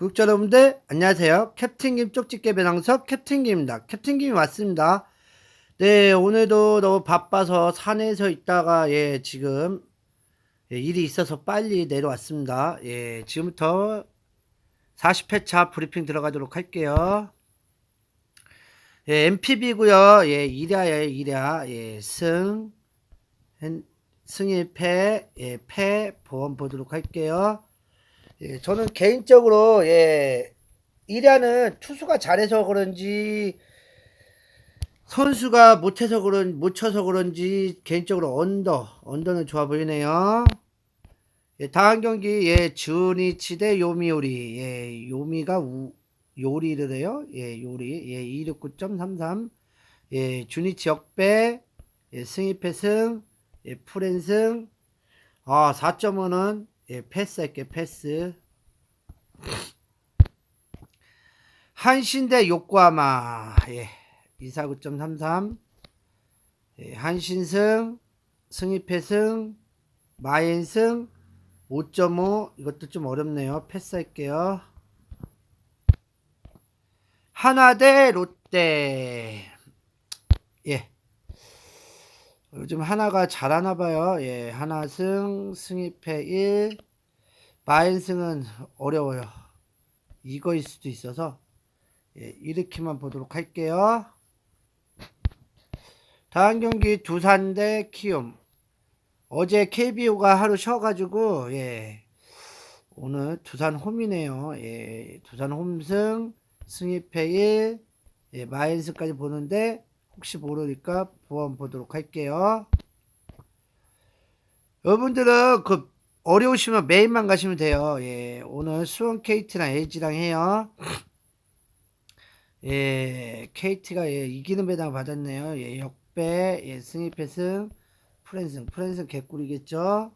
구독자 여러분들 안녕하세요. 캡틴 김 쪽집게 배낭석 캡틴 김입니다. 캡틴 김이 왔습니다. 네 오늘도 너무 바빠서 산에서 있다가 예 지금 예, 일이 있어서 빨리 내려왔습니다. 예 지금부터 40회차 브리핑 들어가도록 할게요. 예 MPB고요. 예 1야예요 1야 예승 승일 패 예 패 보험 보도록 할게요. 예, 저는 개인적으로 예, 1야는 투수가 잘해서 그런지 선수가 못해서 그런 못 쳐서 그런지 개인적으로 언더 언더는 좋아 보이네요. 예, 다음 경기 예 주니치 대 요미요리 예 요미가 우, 요리를 해요. 예 요리 예 269.33. 예 주니치 역배 예 승입회 승. 예 프랜승. 아 4.5는 예, 패스할게 패스. 한신대 요코하마. 예, 249.33 예, 한신승 승입패승 마엔승 5.5 이것도 좀 어렵네요. 패스할게요. 하나대 롯데. 예. 요즘 하나가 잘하나 봐요. 예 하나승 승입패 1 마엔승은 어려워요 이거일 수도 있어서 예, 이렇게만 보도록 할게요. 다음 경기 두산 대 키움. 어제 KBO가 하루 쉬어가지고 예, 오늘 두산 홈이네요. 예, 두산 홈승 1 예, 마인스까지 보는데 혹시 모르니까 보험 보도록 할게요. 여러분들은 그 어려우시면 메인만 가시면 돼요. 예, 오늘 수원 KT랑 LG랑 해요. 예, KT가 예, 이기는 배당 받았네요. 예, 역배, 예, 승입패승, 프랜승, 프랜승 개꿀이겠죠.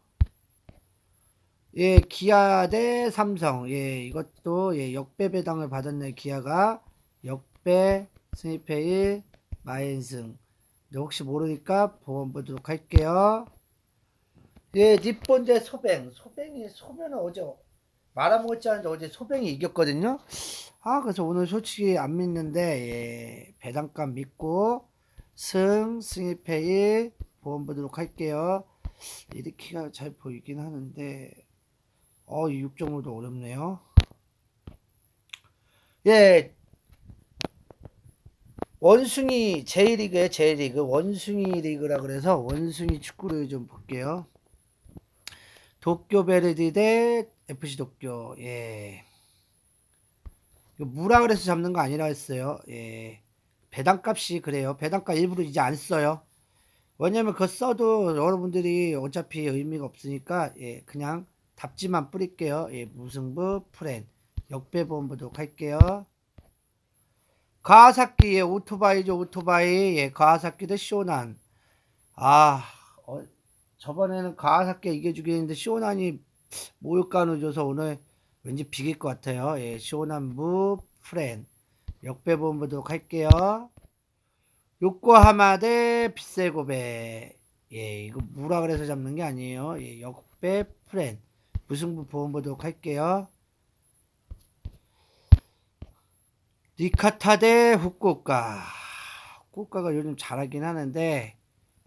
예, 기아 대 삼성. 예, 이것도 예, 역배 배당을 받았네요. 기아가 역배, 승입패 1, 마엔승. 혹시 모르니까 보험 보도록 할게요. 예, 대 소뱅. 소뱅이, 소변은 어제 말아먹었지 않은데 어제 소뱅이 이겼거든요. 아, 그래서 오늘 솔직히 안 믿는데, 예, 배당감 믿고, 승, 승입회 1, 보험 보도록 할게요. 이렇게가 잘 보이긴 하는데, 어, 이 6.5도 어렵네요. 예, 원숭이 J리그에 J리그, 원숭이 리그라 그래서 원숭이 축구를 좀 볼게요. 도쿄 베르디 대 FC 도쿄, 예. 무라 그래서 잡는 거 아니라 했어요. 예. 배당값이 그래요. 배당값 일부러 이제 안 써요. 왜냐면 그거 써도 여러분들이 어차피 의미가 없으니까 예, 그냥 답지만 뿌릴게요. 예, 무승부 프렌 역배보험 보도록 할게요. 가와사키의 오토바이죠 오토바이 예, 가와사키도 쇼난 아 어, 저번에는 가와사키 이겨주겠는데 쇼난이 모욕간을 줘서 오늘 왠지 비길 것 같아요. 예, 쇼남부 프렌 역배본 보도록 할게요. 요코하마 대 빗세고베 예, 이거 무라 그래서 잡는 게 아니에요. 예, 역배 프렌 무승부 보험 보도록 할게요. 니카타 대 후쿠오카 후쿠오카가 요즘 잘하긴 하는데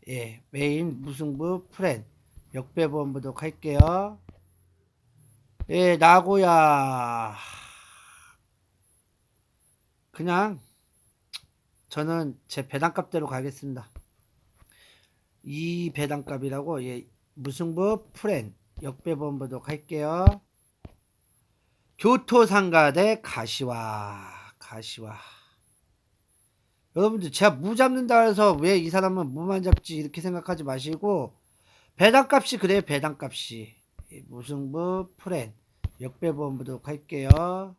예, 메인 무승부 프렌 역배보험 보도록 할게요. 예, 나고야. 그냥 저는 제 배당값대로 가겠습니다. 이 배당값이라고 예, 무승부 프렌 역배보험 보도록 할게요. 교토상가 대 가시와 가시와 여러분들 제가 무 잡는다 해서 왜 이 사람은 무만 잡지 이렇게 생각하지 마시고 배당값이 그래요 배당값이 예, 무승부 프렌 역배 보험 보도록 할게요.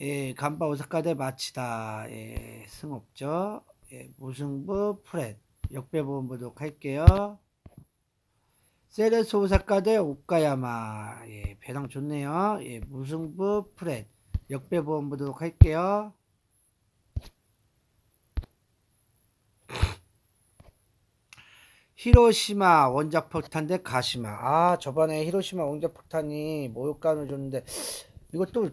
예, 간바 오사카 대 마치다. 예, 승 없죠. 예, 무승부 프렌 역배 보험 보도록 할게요. 세레스 오사카 대 오카야마. 예, 배당 좋네요. 예, 무승부 프렌 역배 보험 보도록 할게요. 히로시마 원자 폭탄 대 가시마. 아, 저번에 히로시마 원자 폭탄이 모욕감을 줬는데 이것도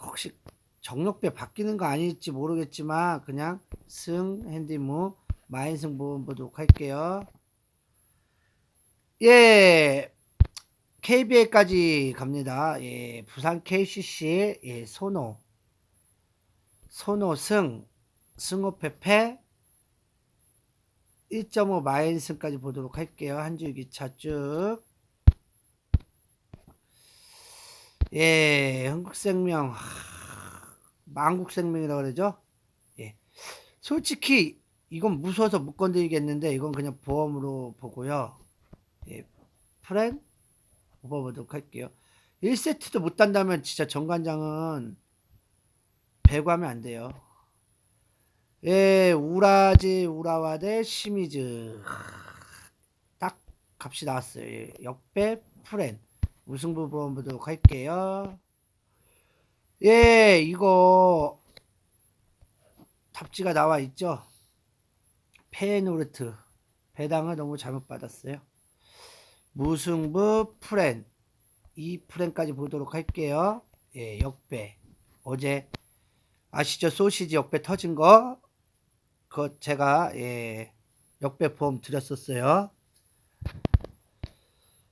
혹시 정력배 바뀌는 거 아닐지 모르겠지만 그냥 승 핸디무 마인승 부분 보도록 할게요. 예, KBA까지 갑니다. 예, 부산 KCC 예, 손호 손호 승 승호 패 패 1.5 마인승까지 보도록 할게요. 한 줄기 차 쭉 예, 한국생명, 하, 만국생명이라고 그러죠? 예. 솔직히, 이건 무서워서 못 건드리겠는데, 이건 그냥 보험으로 보고요. 예, 프렌? 뽑아보도록 할게요. 1세트도 못 단다면 진짜 정관장은 배구하면 안 돼요. 예, 우라지, 우라와 대 시미즈. 딱 값이 나왔어요. 예, 역배, 프렌. 우승부 보도록 할게요. 예, 이거 답지가 나와 있죠. 페노르트 배당을 너무 잘못 받았어요. 무승부 프렌 이 프렌까지 보도록 할게요. 예, 역배 어제 아시죠? 소시지 역배 터진 거 그거 제가 예, 역배 보험 드렸었어요.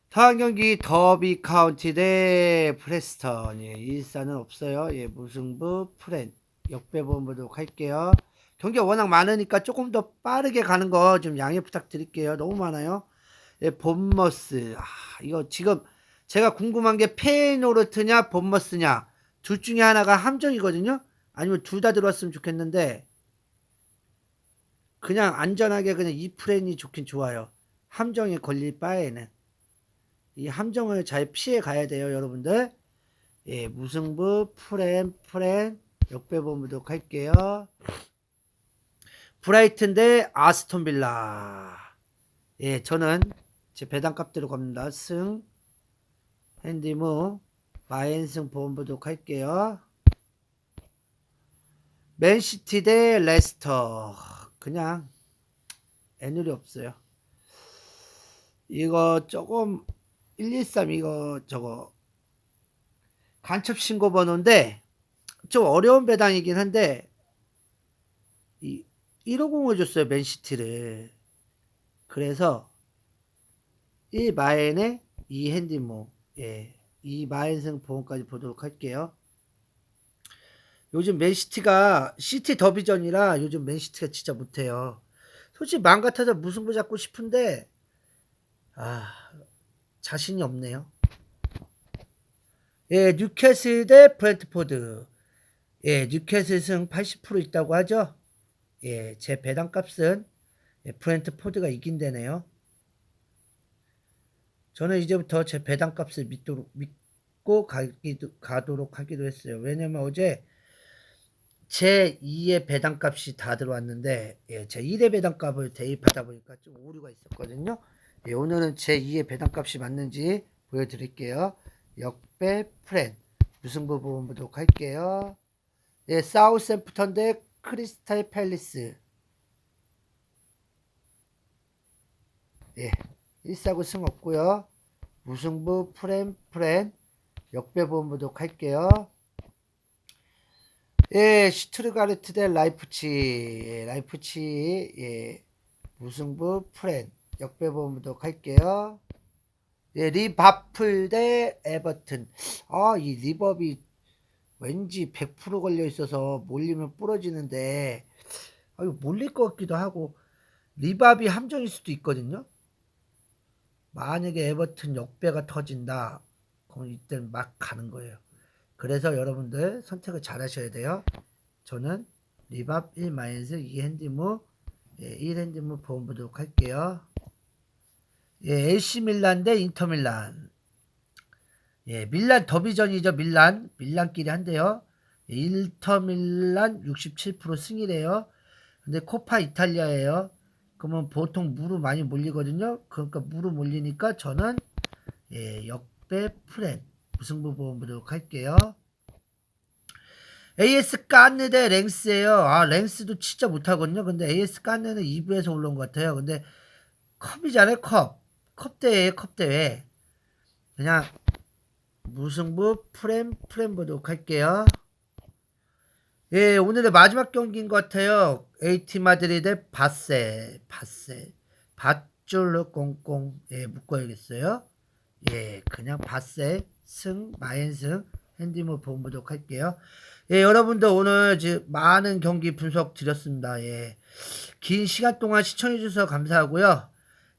다음 경기 더비 카운티 대 프레스턴. 예, 일산은 없어요. 예, 무승부 프렌. 역배번 보도록 할게요. 경기가 워낙 많으니까 조금 더 빠르게 가는 거 좀 양해 부탁드릴게요. 너무 많아요. 예, 본머스. 아, 이거 지금 제가 궁금한 게 페노르트냐 본머스냐. 둘 중에 하나가 함정이거든요. 아니면 둘 다 들어왔으면 좋겠는데 그냥 안전하게 그냥 이 프렌이 좋긴 좋아요 함정에 걸릴 바에는 이 함정을 잘 피해 가야 돼요, 여러분들. 예, 무승부, 프렌, 프렌, 역배번 보도록 할게요. 브라이튼 대 아스톤 빌라. 예, 저는 제 배당값대로 갑니다. 승, 핸디무, 마엔승 보험 보도록 할게요. 맨시티 대 레스터. 그냥 애누리 없어요. 이거 조금 113 이거 저거 간첩 신고 번호인데 좀 어려운 배당이긴 한데 이 150을 줬어요 맨시티를 그래서 이 마엔에 이 핸디모 예, 이 마엔 승 보험까지 보도록 할게요 요즘 맨시티가 시티 더비전이라 요즘 맨시티가 진짜 못해요 솔직히 마음 같아서 무승부 잡고 싶은데 아 자신이 없네요. 예, 뉴캐슬 대 브랜트포드. 예, 뉴캐슬 승 80% 있다고 하죠? 예, 제 배당값은 예, 브랜트포드가 이긴다네요. 저는 이제부터 제 배당값을 믿도록, 믿고 가기도, 가도록 하기로 했어요. 왜냐면 어제 제 2의 배당값이 다 들어왔는데, 예, 제 1의 배당값을 대입하다 보니까 좀 오류가 있었거든요. 예, 오늘은 제 2의 배당값이 맞는지 보여드릴게요. 역배 프렌 무승부 부분 보도록 할게요. 예, 사우샘프턴 대 크리스탈 팰리스 예, 1사구 승 없고요. 무승부 프렌 프렌 역배 부분 보도록 할게요. 예, 슈트르가르트 대 라이프치 예, 라이프치 예, 무승부 프렌 역배번 보도록 할게요. 예, 리바플 대 에버튼. 아, 이 리버비 왠지 100% 걸려 있어서 몰리면 부러지는데, 아, 이거 몰릴 것 같기도 하고, 리밥이 함정일 수도 있거든요. 만약에 에버튼 역배가 터진다, 그럼 이때는 막 가는 거예요. 그래서 여러분들 선택을 잘 하셔야 돼요. 저는 리밥 1 마이너스 2 핸디무 예, 1 핸디무 보험 보도록 할게요. 예, AC 밀란 대 인터 밀란. 예, 밀란 더비전이죠, 밀란. 밀란끼리 한대요. 예, 인터 밀란 67% 승이래요. 근데 코파 이탈리아예요. 그러면 보통 무로 많이 몰리거든요. 그러니까 무로 몰리니까 저는 예, 역배 프렌 무승부 보험 보도록 할게요. AS 깐느 대 랭스예요. 아, 랭스도 진짜 못하거든요. 근데 AS 깐느는 2부에서 올라온 것 같아요. 근데 컵이잖아요, 컵. 컵대회, 컵대회. 그냥 무승부 프렘 프렘 보도록 할게요. 예, 오늘의 마지막 경기인 것 같아요. AT 마드리드 바세, 바세, 밧줄로 꽁꽁 예, 묶어야겠어요. 예, 그냥 바세 승 마엔승 핸디모 보도록 할게요. 예, 여러분들 오늘 많은 경기 분석 드렸습니다. 예, 긴 시간 동안 시청해 주셔서 감사하고요.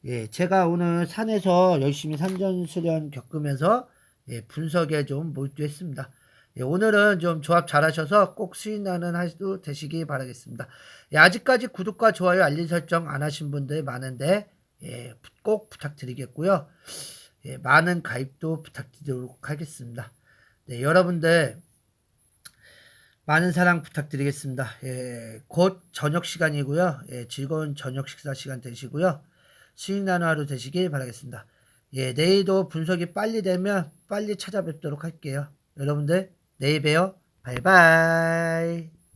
예, 제가 오늘 산에서 열심히 산전 수련 겪으면서 예, 분석에 좀 몰두했습니다. 예, 오늘은 좀 조합 잘하셔서 꼭 수익 나는 하루 되시기 바라겠습니다. 예, 아직까지 구독과 좋아요, 알림 설정 안 하신 분들 많은데 예, 꼭 부탁드리겠고요. 예, 많은 가입도 부탁드리도록 하겠습니다. 네, 여러분들 많은 사랑 부탁드리겠습니다. 예, 곧 저녁 시간이고요. 예, 즐거운 저녁 식사 시간 되시고요. 수익 나는 하루 되시길 바라겠습니다. 예, 내일도 분석이 빨리 되면 빨리 찾아뵙도록 할게요. 여러분들 내일 봬요. 바이바이.